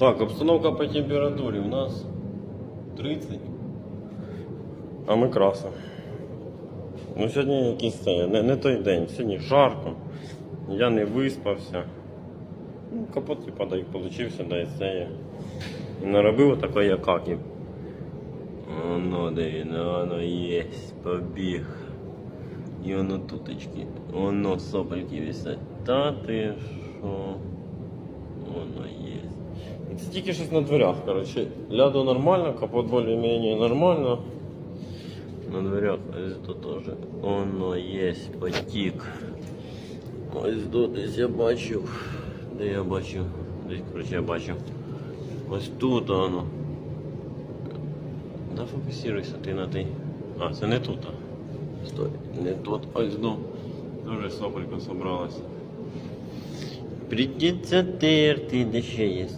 Так, обстановка по температурі у нас 30. А ми краса. Ну сьогодні якийсь це, не, не той день, сьогодні жарко. Я не виспався. Ну, капот типа да, і получився, да і це наробив такої як каків. Оно де він, воно є, побіг. І воно туточки. Воно сопельки висять. Та ти що? Тільки щось на дверях, коротше. Ляду нормально, капот більш-менш нормально. На дверях ось тут теж. Воно є, потік. Ось тут десь я бачив. Де я бачив? Десь, коротше, я бачив. Ось тут воно. Да фокусируйся ти на ти. А, це не тут. а. Стой, не тут. Ось ну. Дуже сопелька собралась. Придеться терти, де ще є.